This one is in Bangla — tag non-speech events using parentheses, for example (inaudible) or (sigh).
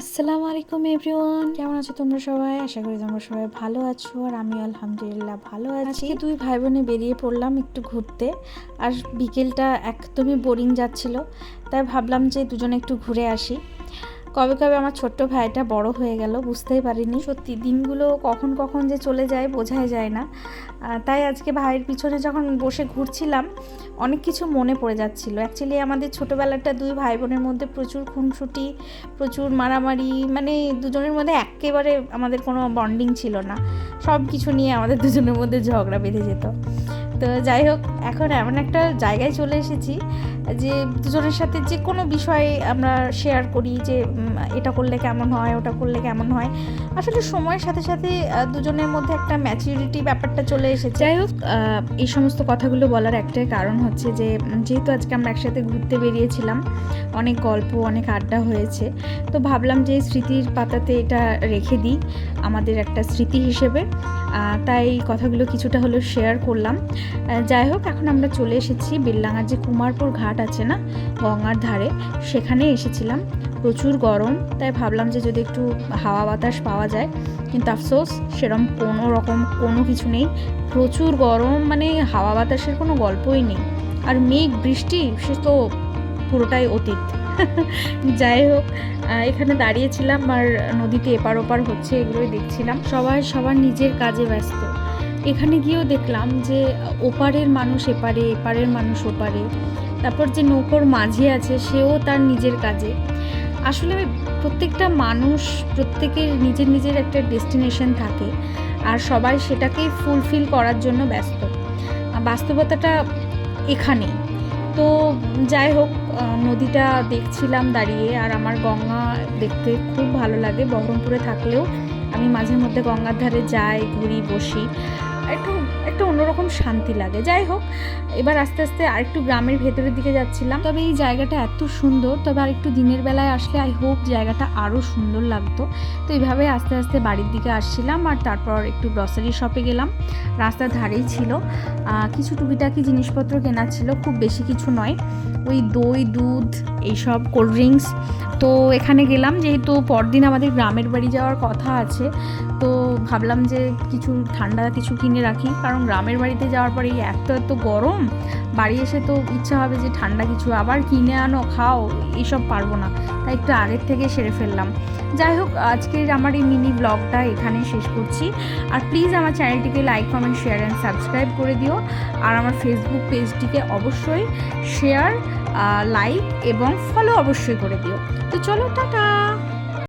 আসসালামু আলাইকুম এভরিওয়ান কেমন আছো তোমরা সবাই? আশা করি তোমরা সবাই ভালো আছো আর আমি আলহামদুলিল্লাহ ভালো আছি। আজকে দুই ভাই বোনে বেরিয়ে পড়লাম একটু ঘুরতে। আর বিকেলটা একদমই বোরিং যাচ্ছিল তাই ভাবলাম যে দুজনে একটু ঘুরে আসি। কবে কবে আমার ছোট্ট ভাইটা বড় হয়ে গেল বুঝতেই পারিনি। সত্যি দিনগুলো কখন কখন যে চলে যায় বোঝাই যায় না। তাই আজকে ভাইয়ের পিছনে যখন বসে ঘুরছিলাম, অনেক কিছু মনে পড়ে যাচ্ছিল। অ্যাকচুয়ালি আমাদের ছোটোবেলাটা দুই ভাই বোনের মধ্যে প্রচুর খুনসুটি, প্রচুর মারামারি মানে দুজনের মধ্যে একেবারে আমাদের কোনো বন্ডিং ছিল না। সব কিছু নিয়ে আমাদের দুজনের মধ্যে ঝগড়া বেঁধে যেত। তো যাই হোক, এখন এমন একটা জায়গায় চলে এসেছি যে দুজনের সাথে যে কোনো বিষয়ে আমরা শেয়ার করি যে এটা করলে কেমন হয়, ওটা করলে কেমন হয়। আসলে সময়ের সাথে সাথে দুজনের মধ্যে একটা ম্যাচিউরিটি ব্যাপারটা চলে এসেছে। যাই হোক এই সমস্ত কথাগুলো বলার একটাই কারণ হচ্ছে যে যেহেতু আজকে আমরা একসাথে ঘুরতে বেরিয়েছিলাম, অনেক গল্প, অনেক আড্ডা হয়েছে, তো ভাবলাম যে স্মৃতির পাতাতে এটা রেখে দিই, আমাদের একটা স্মৃতি হিসেবে। তাই কথাগুলো কিছুটা হলেও শেয়ার করলাম। যাই হোক, এখন আমরা চলে এসেছি বেললাঙার যে কুমারপুর ঘাট আছে না, গঙ্গার ধারে সেখানে এসেছিলাম। প্রচুর গরম, তাই ভাবলাম যে যদি একটু হাওয়া বাতাস পাওয়া যায়, কিন্তু আফসোস সেরকম কোনো রকম কোনো কিছু নেই। প্রচুর গরম মানে হাওয়া বাতাসের কোনো গল্পই নেই। আর মেঘ, বৃষ্টি, সে তো পুরোটাই অতীত। (laughs) যাই হোক এখানে দাঁড়িয়েছিলাম আর নদীতে এপার ওপার হচ্ছে, এগুলোই দেখছিলাম। সবাই সবার নিজের কাজে ব্যস্ত। এখানে গিয়েও দেখলাম যে ওপারের মানুষ এপারে, এপারের মানুষ ওপারে। তারপর যে নৌকোর মাঝি আছে, সেও তার নিজের কাজে। আসলে প্রত্যেকটা মানুষ, প্রত্যেকের নিজের নিজের একটা ডেস্টিনেশন থাকে আর সবাই সেটাকেই ফুলফিল করার জন্য ব্যস্ত। বাস্তবতাটা এখানে। তো যাই হোক নদীটা দেখছিলাম দাঁড়িয়ে আর আমার গঙ্গা দেখতে খুব ভালো লাগে। বহরমপুরে থাকলেও আমি মাঝে মধ্যে গঙ্গার ধারে যাই, ঘুরি, বসি। একটু, একটা অন্যরকম শান্তি লাগে। যাই হোক, এবার আস্তে আস্তে আরেকটু গ্রামের ভেতরের দিকে যাচ্ছিলাম। তবে এই জায়গাটা এত সুন্দর, তবে আরেকটু দিনের বেলায় আসলে আই হোপ জায়গাটা আরও সুন্দর লাগতো। তো এইভাবে আস্তে আস্তে বাড়ির দিকে আসছিলাম আর তারপর একটু গ্রসারি শপে গেলাম। রাস্তার ধারেই ছিল। কিছু টুকিটাকি জিনিসপত্র কেনার ছিল, খুব বেশি কিছু নয়। ওই দই, দুধ এইসব কোল্ড ড্রিঙ্কস। তো এখানে গেলাম যেহেতু পরদিন আমাদের গ্রামের বাড়ি যাওয়ার কথা আছে, তো ভাবলাম যে কিছু ঠান্ডা কিছু কিনে রাখি। কারণ গ্রামের বাড়িতে যাওয়ার পরে এত এত গরম, বাড়ি এসে তো ইচ্ছা হবে যে ঠান্ডা কিছু আবার কিনে আনো, খাও, এইসব পারব না। তাই একটু আগের থেকে সেরে ফেললাম। যাই হোক, আজকের আমার এই মিনি ব্লগটা এখানে শেষ করছি। আর প্লিজ আমার চ্যানেলটিকে like, comment, share and subscribe করে দিও। আর আমার ফেসবুক পেজটিকে অবশ্যই শেয়ার লাইক এবং ফলো অবশ্যই করে দিও। তো চলো টাটা!